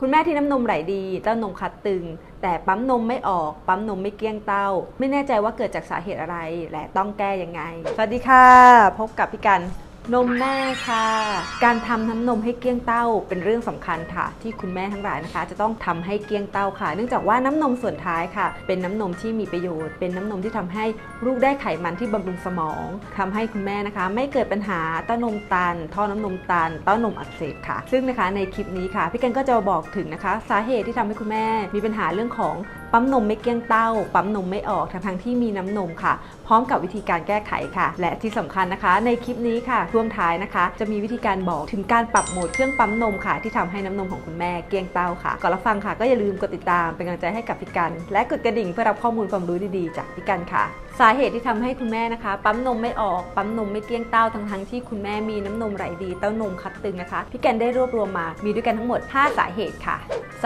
คุณแม่ที่น้ำนมไหลดีเต้านมคัดตึง แต่ปั๊มนมไม่ออก ปั๊มนมไม่เกลี้ยงเต้า ไม่แน่ใจว่าเกิดจากสาเหตุอะไร และต้องแก้ยังไง สวัสดีค่ะ พบกับพี่กัน นมแม่ค่ะ การทำน้ำนมให้เกลี้ยงเต้าเป็นเรื่องสำคัญค่ะ ที่คุณแม่ทั้งหลายนะคะ จะต้องทำให้เกลี้ยงเต้าค่ะ เนื่องจากว่าน้ำนมส่วนท้ายค่ะ เป็นน้ำนมที่มีประโยชน์ เป็นน้ำนมที่ทำให้ลูกได้ไขมันที่บำรุงสมองทำให้คุณแม่นะคะ ไม่เกิดปัญหาเต้านมตัน ท่อน้ำนมตันเต้านมอักเสบค่ะ ซึ่งนะคะในคลิปนี้ค่ะพี่กันก็จะบอกถึงนะคะ สาเหตุที่ทำให้คุณแม่มีปัญหาเรื่องของ ปั๊มนมไม่เกี้ยงเต้า ปั๊มนมไม่ออกทั้งทงๆที่มีน้ำนมค่ะ พร้อมกับวิธีการแก้ไขค่ะ และที่สำคัญนะคะ ในคลิปนี้ค่ะช่วงท้ายนะคะ จะมีวิธีการบอกถึงการปรับโหมดเครื่องปั๊มนมค่ะ ที่ทำให้น้ำนมของคุณแม่เกี้ยงเต้าค่ะก่อนรับฟังค่ะก็อย่าลืมกดติดตามเป็นกำลังใจให้กับพี่กัน และกดกระดิ่งเพื่อรับข้อมูลความรู้ดีๆ จากพี่กันค่ะ สาเหตุที่ทำให้คุณแม่นะคะ ปั๊มนมไม่ออกปั๊มนมไม่เกี้ยงเต้าทั้งทั้งๆที่คุณแม่มีน้ำนมไหลดีเต้านมคัดตึงนะคะพี่แกนได้รวบรวมมามีด้วยกันทั้งหมด 5 สาเหตุค่ะ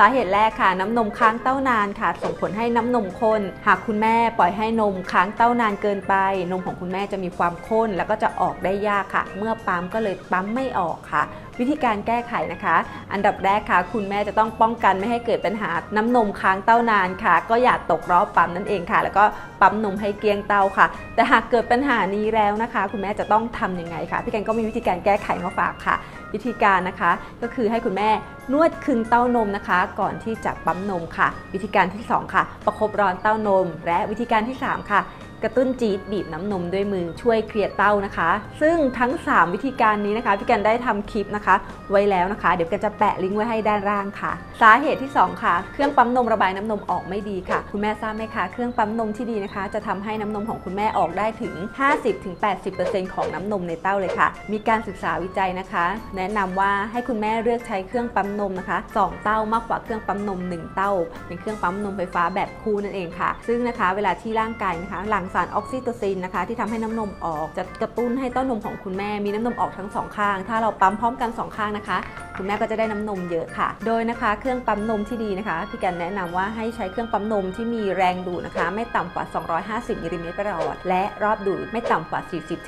สาเหตุแรกค่ะ น้ำนมค้างเต้านานค่ะ ส่งผลให้น้ำนมข้น หากคุณแม่ปล่อยให้นมค้างเต้านานเกินไป นมของคุณแม่จะมีความข้น แล้วก็จะออกได้ยากค่ะ เมื่อปั๊มก็เลยปั๊มไม่ออกค่ะ วิธีการแก้ไขนะคะ อันดับแรกค่ะ คุณแม่จะต้องป้องกันไม่ให้เกิดปัญหาน้ำนมค้างเต้านานค่ะ ก็อย่าตกรอบปั๊มนั่นเองค่ะ แล้วก็ปั๊มนมให้เกลี้ยงเต้าค่ะ แต่หากเกิดปัญหานี้แล้วนะคะ คุณแม่จะต้องทำยังไงคะพี่แกนก็มีวิธีการแก้ไขมาฝากค่ะ วิธีการนะคะก็คือให้คุณแม่นวดคึงเต้านมนะคะ ก่อนที่จะปั๊มนมค่ะ วิธีการที่สองค่ะ ประคบร้อนเต้านม และวิธีการที่สามค่ะ กระตุ้นจี๊ดบีบน้ำนมด้วยมือช่วยเคลียร์เต้านะคะ ซึ่งทั้ง 3 วิธีการนี้นะคะพี่กันได้ทำคลิปนะคะ ไว้แล้วนะคะ เดี๋ยวกันจะแปะลิงก์ไว้ให้ด้านล่างค่ะ สาเหตุที่ 2 ค่ะ เครื่องปั๊มนมระบายน้ำนมออกไม่ดีค่ะ คุณแม่ทราบไหมคะ เครื่องปั๊มนมที่ดีนะคะ จะทำให้น้ำนมของคุณแม่ออกได้ถึง 50-80%ของน้ำนมในเต้าเลยค่ะ มีการศึกษาวิจัยนะคะ แนะนำว่าให้คุณแม่เลือกใช้เครื่องปั๊มนมนะคะ 2 เต้ามากกว่าเครื่องปั๊มนม 1 เต้า เป็นเครื่องปั๊มนมไฟฟ้าแบบคู่นั่นเองค่ะ ซึ่งนะคะ เวลาที่ร่างกายนะคะหลังสารออกซิโตซินนะคะที่ทำให้น้ำนมออกจะกระตุ้นให้เต้านมของคุณแม่มีน้ำนมออกทั้งสองข้าง ถ้าเราปั๊มพร้อมกันสองข้างนะคะ คุณแม่ก็จะได้น้ำนมเยอะค่ะ โดยนะคะเครื่องปั๊มนมที่ดีนะคะพี่กันแนะนำว่าให้ใช้เครื่องปั๊มนมที่มีแรงดูดนะคะ ไม่ต่ำกว่า 250มิลลิเมตรประหลอดและรอบดูดไม่ต่ำกว่า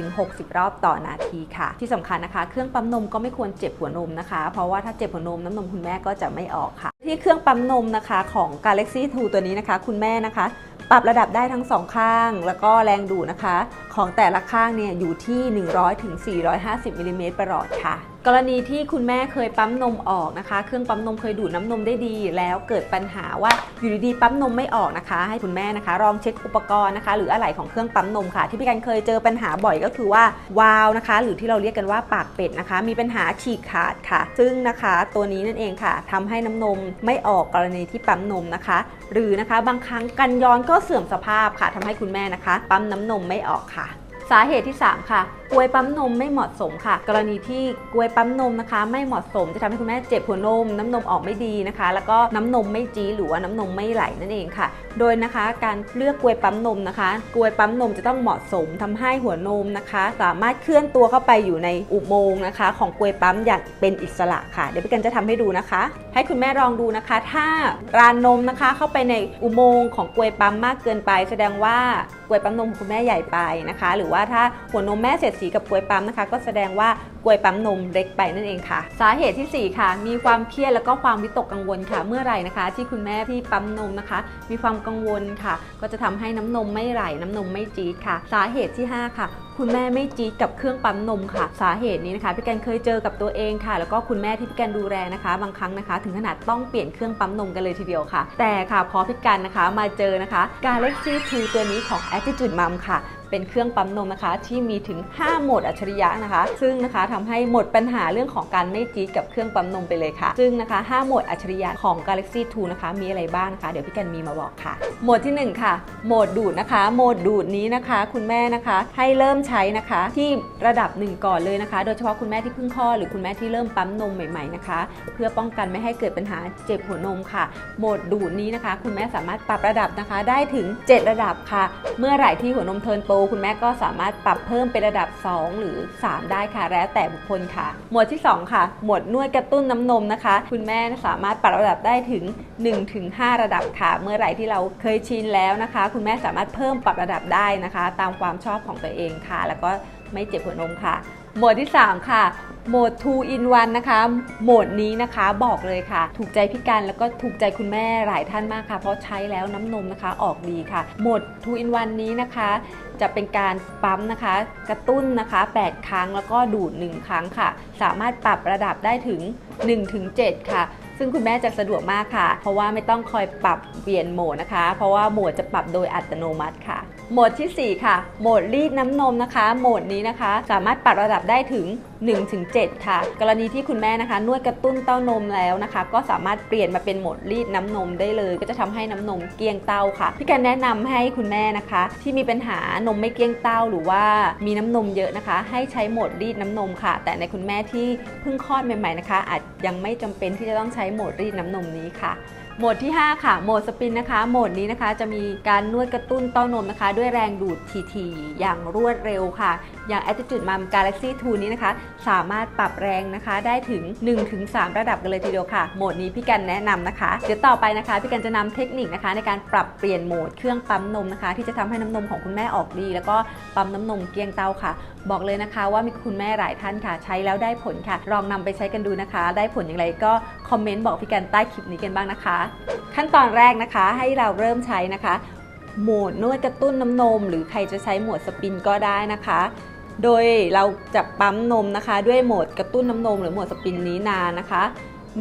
40-60 รอบต่อนาทีค่ะ ที่สำคัญนะคะ เครื่องปั๊มนมก็ไม่ควรเจ็บหัวนมนะคะ เพราะว่าถ้าเจ็บหัวนมน้ำนมคุณแม่ก็จะไม่ออกค่ะ ที่เครื่องปั๊มนมนะคะของ Galaxy 2 ตัวนี้นะคะ คุณแม่นะคะ ปรับระดับได้ทั้งสองข้าง แล้วก็แรงดูดนะคะ ของแต่ละข้างเนี่ยอยู่ที่ 100ถึง450มิลลิเมตรประหลอดค่ะ กรณีที่คุณแม่เคยปั๊มนมออกนะคะ เครื่องปั๊มนมเคยดูดน้ำนมได้ดี แล้วเกิดปัญหาว่าอยู่ดีๆปั๊มนมไม่ออกนะคะ ให้คุณแม่นะคะลองเช็คอุปกรณ์นะคะ หรืออะไหล่ของเครื่องปั๊มนมค่ะ ที่พี่กันเคยเจอปัญหาบ่อยก็คือว่าวาล์วนะคะ หรือที่เราเรียกกันว่าปากเป็ดนะคะ มีปัญหาฉีกขาดค่ะ ซึ่งนะคะตัวนี้นั่นเองค่ะทำให้น้ำนมไม่ออกกรณีที่ปั๊มนมนะคะ หรือนะคะบางครั้งกันย้อนก็เสื่อมสภาพค่ะทำให้คุณแม่นะคะ ปั๊มน้ำนมไม่ออกค่ะ สาเหตุที่ 3 ค่ะกลวยปั๊มนมไม่เหมาะสมค่ะ กรณีที่กลวยปั๊มนมนะคะ ไม่เหมาะสมจะทำให้คุณแม่เจ็บหัวนม น้ำนมออกไม่ดีนะคะ แล้วก็น้ำนมไม่จีดหรือว่าน้ำนมไม่ไหลนั่นเองค่ะ โดยนะคะการเลือกกลวยปั๊มนมนะคะกลวยปั๊มนมจะต้องเหมาะสมทำให้หัวนมนะคะ สามารถเคลื่อนตัวเข้าไปอยู่ในอุโมงค์นะคะ ของกลวยปั๊มอย่างเป็นอิสระค่ะ เดี๋ยวพี่กันจะทำให้ดูนะคะ ให้คุณแม่ลองดูนะคะ ถ้ารานนมนะคะ เข้าไปในอุโมงค์ของกลวยปั๊มมากเกินไป แสดงว่า กลวยปั๊มนมของคุณแม่ใหญ่ไปนะคะ หรือว่าถ้าหัวนมแม่เสียดสีกับกลวยปั๊มนะคะ ก็แสดงว่ากลวยปั๊มนมเล็กไปนั่นเองค่ะ สาเหตุทีสี่ 4 ค่ะ มีความเครียดแล้วก็ความวิตกกังวลค่ะ เมื่อไหร่นะคะ ที่คุณแม่ที่ปั๊มนมนะคะ มีความกังวลค่ะ ก็จะทำให้น้ำนมไม่ไหลน้ำนมไม่จี๊ดค่ะ สาเหตุที่ 5 ค่ะ คุณแม่ไม่จี๊ดกับเครื่องปั๊มนมค่ะ สาเหตุนี้นะคะพี่แกนเคยเจอกับตัวเองค่ะ แล้วก็คุณแม่ที่พี่แกนดูแลนะคะ บางครั้งนะคะ ถึงขนาดต้องเปลี่ยนเครื่องปั๊มนมกันเลยทีเดียวค่ะ แต่ค่ะพอพี่กันนะคะมาเจอนะคะ Galaxy 2ตัวนี้ของ Attitude Mom ค่ะ เป็นเครื่องปั๊มนมนะคะ ที่มีถึง 5 โหมดอัจฉริยะนะคะ ซึ่งนะคะทำให้หมดปัญหาเรื่องของการไม่จี๊ดกับเครื่องปั๊มนมไปเลยค่ะ ซึ่งนะคะ 5 โหมดอัจฉริยะของ Galaxy 2 นะคะ มีอะไรบ้างนะคะ เดี๋ยวพี่กันมีมาบอกค่ะ โหมดที่ 1 ค่ะ โหมดดูดนะคะ โหมดดูดนี้นะคะ คุณแม่นะคะ ให้เริ่มใช้นะคะ ที่ระดับ1ก่อนเลยนะคะ โดยเฉพาะคุณแม่ที่เพิ่งคลอดหรือคุณแม่ที่เริ่มปั๊มนมใหม่ๆนะคะ เพื่อป้องกันไม่ให้เกิดปัญหาเจ็บหัวนมค่ะ โหมดดูดนี้นะคะ คุณแม่สามารถปรับระดับนะคะ ได้ถึง 7 ระดับค่ะ เมื่อไหร่ที่หัวนมเทิร์นโปคุณแม่ก็สามารถปรับเพิ่มเป็นระดับ 2 หรือ 3 ได้ค่ะ แล้วแต่บุคคลค่ะ หมวดที่ 2 ค่ะ หมวดนวดกระตุ้นน้ำนมนะคะ คุณแม่สามารถปรับระดับได้ถึง1-5ระดับค่ะ เมื่อไหร่ที่เราเคยชินแล้วนะคะ คุณแม่สามารถเพิ่มปรับระดับได้นะคะ ตามความชอบของตัวเองค่ะ แล้วก็ไม่เจ็บหัวนมค่ะ หมวดที่ 3 ค่ะโหมด 2 in 1 นะคะ โหมดนี้นะคะบอกเลยค่ะ ถูกใจพี่กันแล้วก็ถูกใจคุณแม่หลายท่านมากค่ะ เพราะใช้แล้วน้ำนมนะคะออกดีค่ะ โหมด 2 in 1 นี้นะคะ จะเป็นการปั๊มนะคะ กระตุ้นนะคะ 8 ครั้งแล้วก็ดูด 1 ครั้งค่ะ สามารถปรับระดับได้ถึง 1-7 ค่ะ ซึ่งคุณแม่จะสะดวกมากค่ะ เพราะว่าไม่ต้องคอยปรับเปลี่ยนโหมดนะคะ เพราะว่าโหมดจะปรับโดยอัตโนมัติค่ะ โหมดทีสี่ 4 ค่ะ โหมดรีดน้ำนมนะคะ โหมดนี้นะคะ สามารถปรับระดับได้ถึง 1-7 ค่ะ กรณีที่คุณแม่นะคะ นวดกระตุ้นเต้านมแล้วนะคะ ก็สามารถเปลี่ยนมาเป็นโหมดรีดน้ำนมได้เลย ก็จะทำให้น้ำนมเกลี้ยงเต้าค่ะ พี่การแนะนำให้คุณแม่นะคะ ที่มีปัญหานมไม่เกลี้ยงเต้า หรือว่ามีน้ำนมเยอะนะคะ ให้ใช้โหมดรีดน้ำนมค่ะ แต่ในคุณแม่ที่เพิ่งคลอดใหม่ๆนะคะ อาจยังไม่จำเป็นที่จะต้องใช้โหมดรีดน้ำนมนี้ค่ะ โหมดที่ 5 ค่ะ โหมดสปินนะคะ โหมดนี้นะคะจะมีการนวดกระตุ้นเต้านมนะคะ ด้วยแรงดูดทีๆอย่างรวดเร็วค่ะ อย่าง Attitude Mum Galaxy 2 นี้นะคะ สามารถปรับแรงนะคะได้ถึง 1-3 ระดับกันเลยทีเดียวค่ะ โหมดนี้พี่กันแนะนำนะคะ เดี๋ยวต่อไปนะคะ พี่กันจะนำเทคนิคนะคะ ในการปรับเปลี่ยนโหมดเครื่องปั๊มนมนะคะ ที่จะทำให้น้ำนมของคุณแม่ออกดี แล้วก็ปั๊มน้ำนมเกลียงเต้าค่ะ บอกเลยนะคะ ว่ามีคุณแม่หลายท่านค่ะ ใช้แล้วได้ผลค่ะ ลองนำไปใช้กันดูนะคะ ได้ผลอย่างไรก็คอมเมนต์บอกพี่กันใต้คลิปนี้กันบ้างนะคะขั้นตอนแรกนะคะให้เราเริ่มใช้นะคะ โหมดนวดกระตุ้นน้ำนม หรือใครจะใช้โหมดสปินก็ได้นะคะ โดยเราจะปั๊มนมนะคะ ด้วยโหมดกระตุ้นน้ำนม หรือโหมดสปินนี้นานนะคะ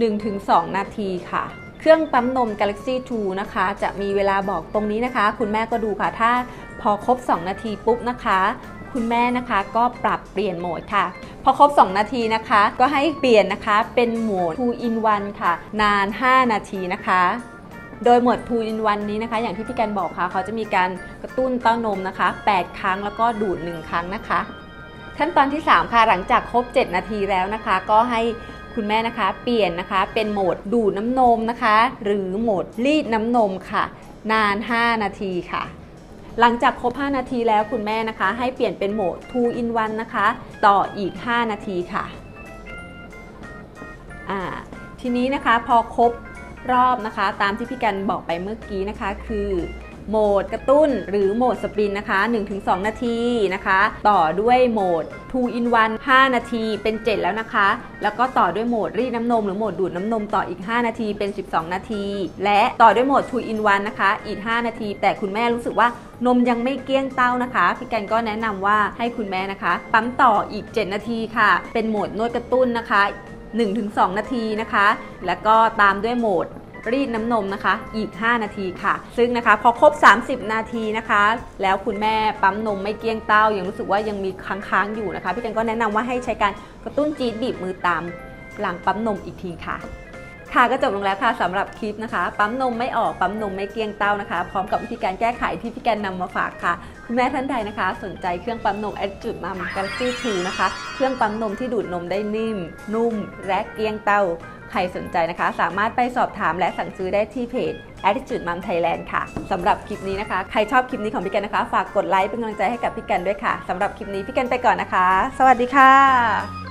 1-2 นาทีค่ะเครื่องปั๊มนม Galaxy 2 นะคะ จะมีเวลาบอกตรงนี้นะคะ คุณแม่ก็ดูค่ะ ถ้าพอครบ 2 นาทีปุ๊บนะคะ คุณแม่นะคะก็ปรับเปลี่ยนโหมดค่ะ พอครบ 2 นาทีนะคะ ก็ให้เปลี่ยนนะคะเป็นโหมด 2 in 1 ค่ะ นาน 5 นาทีนะคะ โดยโหมด2 in 1 นี้นะคะ อย่างที่พี่กันบอกค่ะ เขาจะมีการกระตุ้นเต้านมนะคะ 8 ครั้งแล้วก็ดูด 1 ครั้งนะคะ ขั้นตอนที่ 3 ค่ะ หลังจากครบ 7 นาทีแล้วนะคะ ก็ให้คุณแม่นะคะ เปลี่ยนนะคะเป็นโหมดดูดน้ำนมนะคะ หรือโหมดรีดน้ำนมค่ะ นาน 5 นาทีค่ะ หลังจากครบ 5 นาทีแล้วคุณแม่นะคะ ให้เปลี่ยนเป็นโหมด 2 in 1 นะคะ ต่ออีก 5 นาทีค่ะทีนี้นะคะพอครบรอบนะคะ ตามที่พี่กันบอกไปเมื่อกี้นะคะคือ โหมดกระตุ้นหรือโหมดสปินนะคะ 1-2 นาทีนะคะ ต่อด้วยโหมด 2 in 1 5 นาทีเป็น 7 แล้วนะคะ แล้วก็ต่อด้วยโหมดรีดน้ำนม หรือโหมดดูดน้ำนมต่ออีก 5 นาทีเป็น 12 นาที และต่อด้วยโหมด 2 in 1 นะคะ อีก 5 นาที แต่คุณแม่รู้สึกว่านมยังไม่เกลี้ยงเต้านะคะ พี่กันก็แนะนำว่าให้คุณแม่นะคะ ปั๊มต่ออีก 7 นาทีค่ะ เป็นโหมดนวดกระตุ้นนะคะ 1-2 นาทีนะคะ แล้วก็ตามด้วยโหมด รีดน้ำนมนะคะ อีก 5 นาทีค่ะ ซึ่งนะคะพอครบ 30 นาทีนะคะ แล้วคุณแม่ปั๊มนมไม่เกี้ยงเต้า ยังรู้สึกว่ายังมีค้างๆอยู่นะคะ พี่กันก็แนะนำว่าให้ใช้การกระตุ้นจี๊ดบีบมือตามหลังปั๊มนมอีกทีค่ะ ค่ะก็จบลงแล้วค่ะสำหรับคลิปนะคะ ปั๊มนมไม่ออกปั๊มนมไม่เกลี้ยงเต้านะคะ พร้อมกับวิธีการแก้ไขที่พี่แกนนำมาฝากค่ะ คุณแม่ท่านใดนะคะ สนใจเครื่องปั๊มนม Attitude Mum Galaxy 2นะคะ เครื่องปั๊มนมที่ดูดนมได้นิ่ม นุ่ม และเกลี้ยงเต้า ใครสนใจนะคะ สามารถไปสอบถามและสั่งซื้อได้ที่เพจ Attitude Mum Thailand ค่ะสำหรับคลิปนี้นะคะ ใครชอบคลิปนี้ของพี่กันนะคะ ฝากกดไลค์เป็นกำลังใจให้กับพี่กันด้วยค่ะสำหรับคลิปนี้พี่กันไปก่อนนะคะ สวัสดีค่ะ